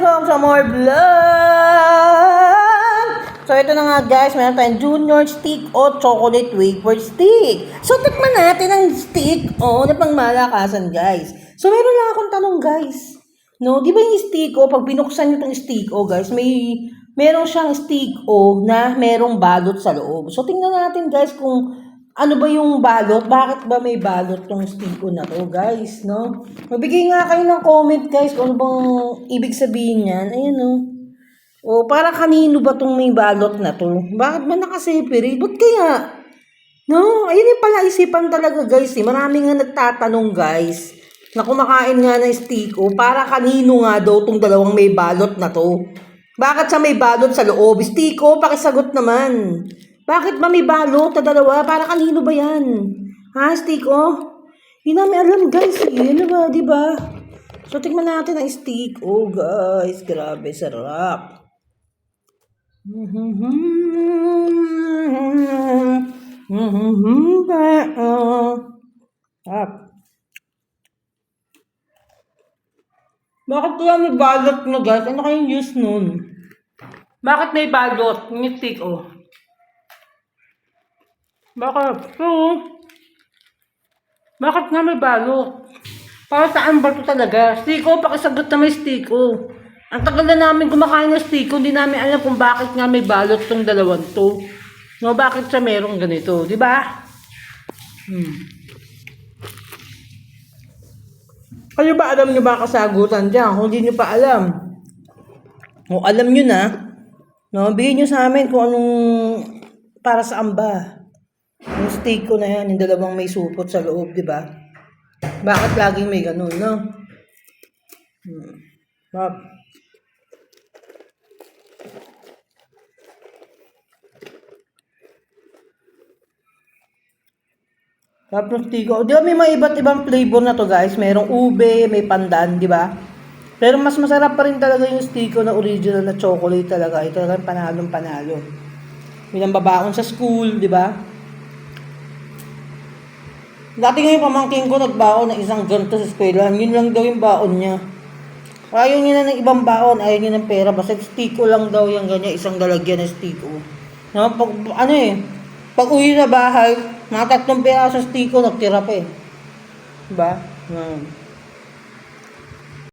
welcome to more vlog! So, ito na nga guys, meron tayong junior stick o chocolate wafer stick. So, tikman natin ang stick o na pang malakasan guys. So, meron lang akong tanong guys. No, di ba yung stick o, pag binuksan nyo itong stick o guys, may meron siyang stick o na merong balot sa loob. So, tingnan natin guys kung ano ba yung balot? Bakit ba may balot tong stiko na to, guys, no? Magbigay nga kayo ng comment, guys, kung ano bang ibig sabihin niyan. Ayan, no? O, para kanino ba tong may balot na to? Bakit ba nakaseparate? Ba't kaya? No? Ayun yung pala isipan talaga, guys, eh. Marami nga nagtatanong, guys, na kumakain nga ng stiko, para kanino nga daw tong dalawang may balot na to? Bakit sa may balot sa loob? Stiko, pakisagot naman. Bakit ba may balot na dalawa? Para kanino ba yan? Ha, stick, oh? Hindi namin alam, guys. Eh. Ano ba, di ba? So, tingnan natin ang stick. Oh, guys. Grabe, sarap. Sarap. Bakit kaya may balot na, guys? Ano kayong use nun? Bakit may balot? Yung stick, oh. Bakit? Oo. Bakit nga may balot? Para saan ba ito talaga? Stiko, pakisagot na may stiko. Ang tagal na namin kumakain ng stiko, hindi namin alam kung bakit nga may balot tong dalawang to. No, bakit siya merong ganito, di ba? Hmm. Kayo ba alam nyo ba kasagutan dyan? Kung hindi nyo pa alam. O alam nyo na, no, bigyan nyo sa amin kung anong para saan ba. Yung steak ko na yan, yung dalawang may supot sa loob, di ba? Bakit laging may ganun, no? Hmm. Ng steak ko. Di ba may mga iba't ibang flavor na to, guys? Merong ube, may pandan, di ba? Pero mas masarap pa rin talaga yung steak ko na original na chocolate talaga. Ito talagang panalong panalo. Yun ang babaon sa school, di ba? Dati nga yung pamangkin ko nagbaon ng isang ganito sa eskwela. Yun lang daw yung baon niya. Ayaw niya na ng ibang baon. Ayaw niya ng pera. Basta stiko lang daw yung ganyan. Isang lalagyan ng stiko. No, pag, ano eh. Pag uwi na bahay, mga tatlong peraso stiko, nagtira pa eh. Diba? Hmm.